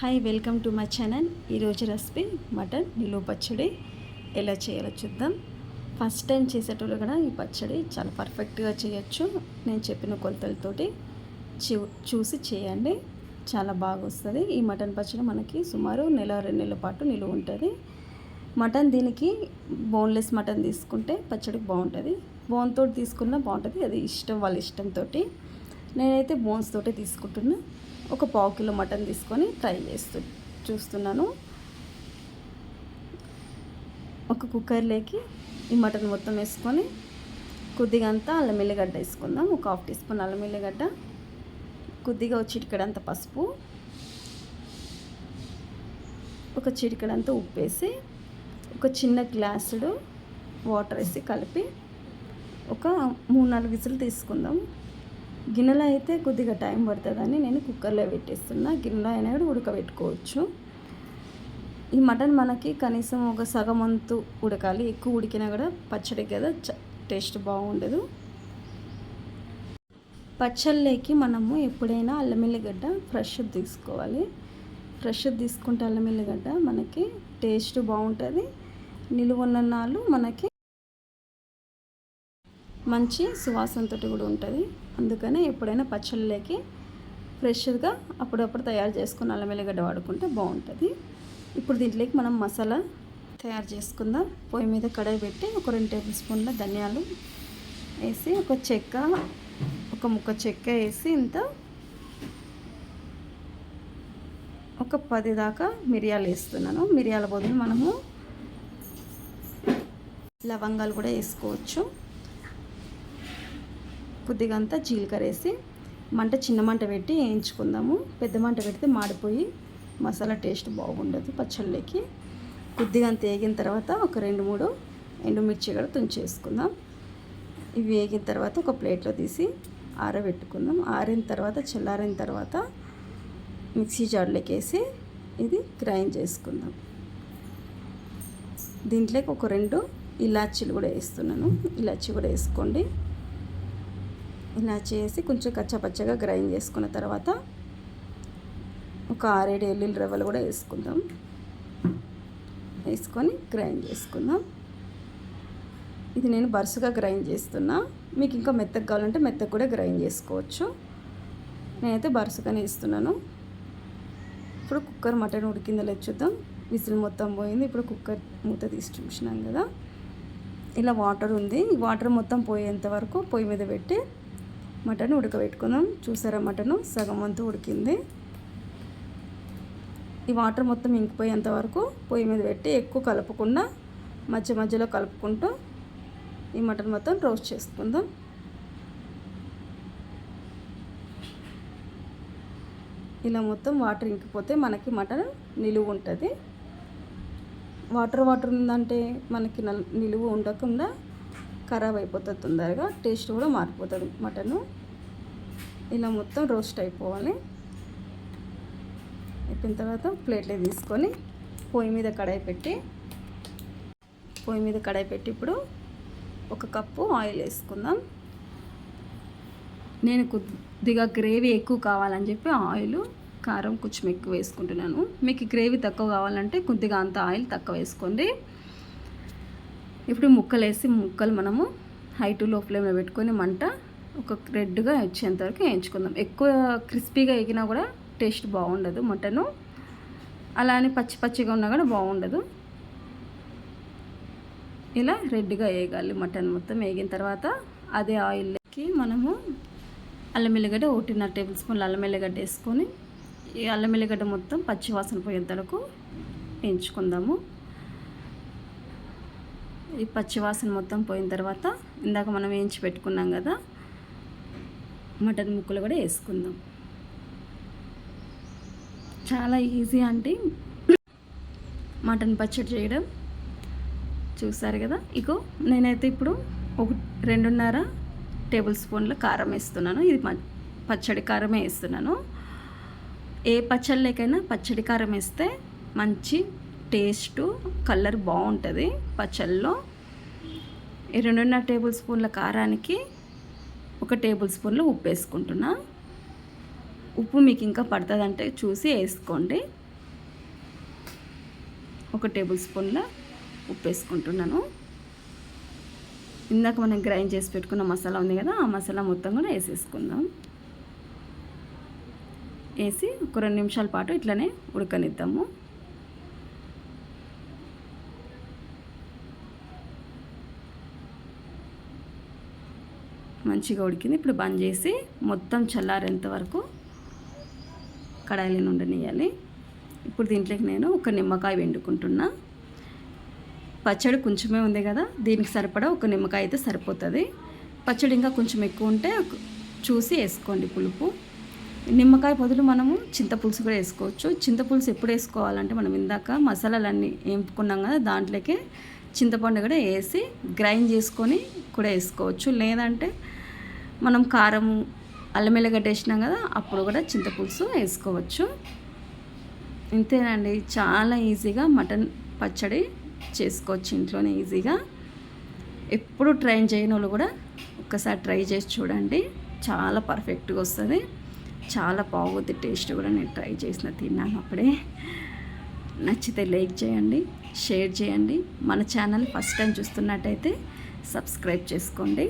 Hi welcome to my channel ఈరోజు recipe mutton నిలువ పచ్చడి. ఎలా చేయాలో చూద్దాం. ఫస్ట్ టైం చేసేటోళ్ళు కూడా ఈ పచ్చడి చాలా పర్ఫెక్ట్గా చేయొచ్చు. నేను చెప్పిన కొలతలతోటి చూ చూసి చేయండి. చాలా బాగా వస్తుంది ఈ మటన్ పచ్చడి మనకి సుమారు నెల రెండు నెలల పాటు నిలువ ఉంటుంది. మటన్ దీనికి బోన్లెస్ మటన్ తీసుకుంటే పచ్చడికి బాగుంటుంది. బోన్ తోటి తీసుకున్నా బాగుంటుంది. అది ఇష్టం వాళ్ళ ఇష్టంతో నేనైతే బోన్స్ తోటే తీసుకుంటున్నాను ఒక పావు కిలో మటన్ తీసుకొని ట్రై చేస్తూ చూస్తున్నాను. ఒక కుక్కర్లోకి ఈ మటన్ మొత్తం వేసుకొని కొద్దిగా అంతా అల్లం ఎల్లిగడ్డ వేసుకుందాం. ఒక హాఫ్ టీ స్పూన్ అల్లం ఎల్లిగడ్డ కొద్దిగా చిటికడంత పసుపు ఒక చిటికడంత ఉప్పు వేసి ఒక చిన్న గ్లాసుడు వాటర్ వేసి కలిపి ఒక మూడు నాలుగు విసులు తీసుకుందాం. గిన్నెలో అయితే కొద్దిగా టైం పడుతుందని నేను కుక్కర్లో పెట్టేస్తున్నా. గిన్నెలో అయినా కూడా ఉడకబెట్టుకోవచ్చు. ఈ మటన్ మనకి కనీసం ఒక సగం వంతు ఉడకాలి. ఎక్కువ ఉడికినా కూడా పచ్చడి కదా టేస్ట్ బాగుండదు. పచ్చళ్ళకి మనము ఎప్పుడైనా అల్లం ఎల్లిగడ్డ ఫ్రెష్ తీసుకోవాలి. ఫ్రెష్ తీసుకుంటే అల్లం ఎల్లిగడ్డ మనకి టేస్ట్ బాగుంటుంది. నిలువ నాళ్ళు మనకి మంచి సువాసనతో కూడా ఉంటుంది. అందుకనే ఎప్పుడైనా పచ్చళ్ళకి ఫ్రెష్గా అప్పుడప్పుడు తయారు చేసుకుని అల్లం వెల్లిగడ్డ వాడుకుంటే బాగుంటుంది. ఇప్పుడు దీంట్లోకి మనం మసాలా తయారు చేసుకుందాం. పొయ్యి మీద కడాయి పెట్టి ఒక రెండు టేబుల్ స్పూన్ల ధనియాలు వేసి ఒక చెక్క ఒక ముక్క చెక్క వేసి ఇంత ఒక పది దాకా మిరియాలు వేస్తున్నాను. మిరియాల బదులు మనము లవంగాలు కూడా వేసుకోవచ్చు. కొద్దిగా అంతా జీలకర్ర వేసి మంట చిన్న మంట పెట్టి వేయించుకుందాము. పెద్ద మంట పెడితే మాడిపోయి మసాలా టేస్ట్ బాగుండదు పచ్చళ్ళకి. కొద్దిగా అంత వేగిన తర్వాత ఒక రెండు మూడు ఎండుమిర్చి కూడా తుంచేసుకుందాం. ఇవి వేగిన తర్వాత ఒక ప్లేట్లో తీసి ఆరబెట్టుకుందాం. ఆరిన తర్వాత చల్లారిన తర్వాత మిక్సీ జార్లోకి వేసి ఇది గ్రైండ్ చేసుకుందాం. దీంట్లోకి ఒక రెండు ఇలాచీలు కూడా వేస్తున్నాను. ఇలాచీ కూడా వేసుకోండి. ఇలా చేసి కొంచెం కచ్చపచ్చగా గ్రైండ్ చేసుకున్న తర్వాత ఒక ఆరేడు ఎల్లుల్లి రవ్వలు కూడా వేసుకుందాం. వేసుకొని గ్రైండ్ చేసుకుందాం. ఇది నేను బరుసుగా గ్రైండ్ చేస్తున్నా. మీకు ఇంకా మెత్తకు కావాలంటే మెత్తకు కూడా గ్రైండ్ చేసుకోవచ్చు. నేనైతే బరుసుగానే ఇస్తున్నాను ఇప్పుడు కుక్కర్ మటన్ ఉడికిందో లేదు చూద్దాం. విసిల్ మొత్తం పోయింది. ఇప్పుడు కుక్కర్ మూత తీసి చూసినాం కదా. ఇలా వాటర్ ఉంది. వాటర్ మొత్తం పోయేంత వరకు పొయ్యి మీద పెట్టి మటన్ ఉడకబెట్టుకుందాం. చూసారా మటను? సగం వంతు ఉడికింది. ఈ వాటర్ మొత్తం ఇంకిపోయేంత వరకు పొయ్యి మీద పెట్టి ఎక్కువ కలపకుండా మధ్య మధ్యలో కలుపుకుంటూ ఈ మటన్ మొత్తం రోస్ట్ చేసుకుందాం. ఇలా మొత్తం వాటర్ ఇంకిపోతే మనకి మటన్ నిలువు ఉంటుంది. వాటర్ వాటర్ ఉందంటే మనకి నిలువు ఉండకుండా ఖరాబ్ అయిపోతుంది తొందరగా టేస్ట్ కూడా మారిపోతుంది. మటను ఇలా మొత్తం రోస్ట్ అయిపోవాలి. అయిపోయిన తర్వాత ప్లేట్లో తీసుకొని పొయ్యి మీద కడాయి పెట్టి పొయ్యి మీద కడాయి పెట్టి ఇప్పుడు ఒక కప్పు ఆయిల్ వేసుకుందాం. నేను కొద్దిగా గ్రేవీ ఎక్కువ కావాలని చెప్పి ఆయిల్ కారం కొంచెం ఎక్కువ వేసుకుంటున్నాను. మీకు గ్రేవీ తక్కువ కావాలంటే కొద్దిగా అంత ఆయిల్ తక్కువ వేసుకోండి. ఇప్పుడు ముక్కలు వేసి ముక్కలు మనము హై టు లో ఫ్లేమ్లో పెట్టుకొని మంట ఒక రెడ్గా వచ్చేంత వరకు వేయించుకుందాం. ఎక్కువ క్రిస్పీగా ఎగినా కూడా టేస్ట్ బాగుండదు మటను. అలానే పచ్చి పచ్చిగా ఉన్నా కూడా బాగుండదు. ఇలా రెడ్గా వేయగాలి మటన్ మొత్తం. వేగిన తర్వాత అదే ఆయిల్కి మనము అల్లం ఎల్లిగడ్డ ఒకటిన్నర టేబుల్ స్పూన్లు అల్లం ఎల్లిగడ్డ వేసుకొని ఈ అల్లం ఎల్లిగడ్డ మొత్తం పచ్చి వాసన పోయేంత వరకు వేయించుకుందాము. ఈ పచ్చివాసన మొత్తం పోయిన తర్వాత ఇందాక మనం వేయించి పెట్టుకున్నాం కదా మటన్ ముక్కలు కూడా వేసుకుందాం. చాలా ఈజీ అంటే మటన్ పచ్చడి చేయడం. చూసారు కదా? ఇగో నేనైతే ఇప్పుడు ఒక రెండున్నర టేబుల్ స్పూన్ల కారం వేస్తున్నాను. ఇది పచ్చడి కారమే వేస్తున్నాను. ఏ పచ్చళ్ళకైనా పచ్చడి కారం వేస్తే మంచి టేస్టు కలర్ బాగుంటుంది పచ్చళ్ళలో. రెండున్నర టేబుల్ స్పూన్ల కారానికి ఒక టేబుల్ స్పూన్లు ఉప్పు వేసుకుంటున్నా. ఉప్పు మీకు ఇంకా పడుతుందంటే చూసి వేసుకోండి. ఒక టేబుల్ స్పూన్ల ఉప్పు వేసుకుంటున్నాను. ఇందాక మనం గ్రైండ్ చేసి పెట్టుకున్న మసాలా ఉంది కదా ఆ మసాలా మొత్తం కూడా వేసేసుకుందాం. వేసి ఒక రెండు నిమిషాల పాటు ఇట్లనే ఉడకనిద్దాము. మంచిగా ఉడికింది. ఇప్పుడు బంద్ చేసి మొత్తం చల్లారేంత వరకు కడాయిలో ఉండనియాలి ఇప్పుడు దీంట్లోకి నేను ఒక నిమ్మకాయ వండుకుంటున్నా పచ్చడి కొంచెమే ఉంది కదా దీనికి సరిపడా ఒక నిమ్మకాయ అయితే సరిపోతుంది. పచ్చడి ఇంకా కొంచెం ఎక్కువ ఉంటే చూసి వేసుకోండి పులుపు. నిమ్మకాయ బదులు మనము చింతపులుసు కూడా వేసుకోవచ్చు. చింతపులుసు ఎప్పుడు వేసుకోవాలంటే మనం ఇందాక మసాలాలన్నీ ఏంపుకున్నాం కదా దాంట్లోకే చింతపండు కూడా వేసి గ్రైండ్ చేసుకొని కూడా వేసుకోవచ్చు. లేదంటే మనం కారం అల్లం ఎల్లిగడ్డ వేసినాం కదా అప్పుడు కూడా చింతపులుసు వేసుకోవచ్చు. ఇంతేనండి చాలా ఈజీగా మటన్ పచ్చడి చేసుకోవచ్చు ఇంట్లోనే ఈజీగా. ఎప్పుడు ట్రై చేయని వాళ్ళు కూడా ఒక్కసారి ట్రై చేసి చూడండి చాలా పర్ఫెక్ట్గా వస్తుంది. చాలా బాగుంది టేస్ట్ కూడా నేను ట్రై చేసిన తిన్నాను అప్పుడే. నచ్చితే లైక్ చేయండి షేర్ చేయండి. మన ఛానల్ ఫస్ట్ టైం చూస్తున్నట్టయితే సబ్స్క్రైబ్ చేసుకోండి.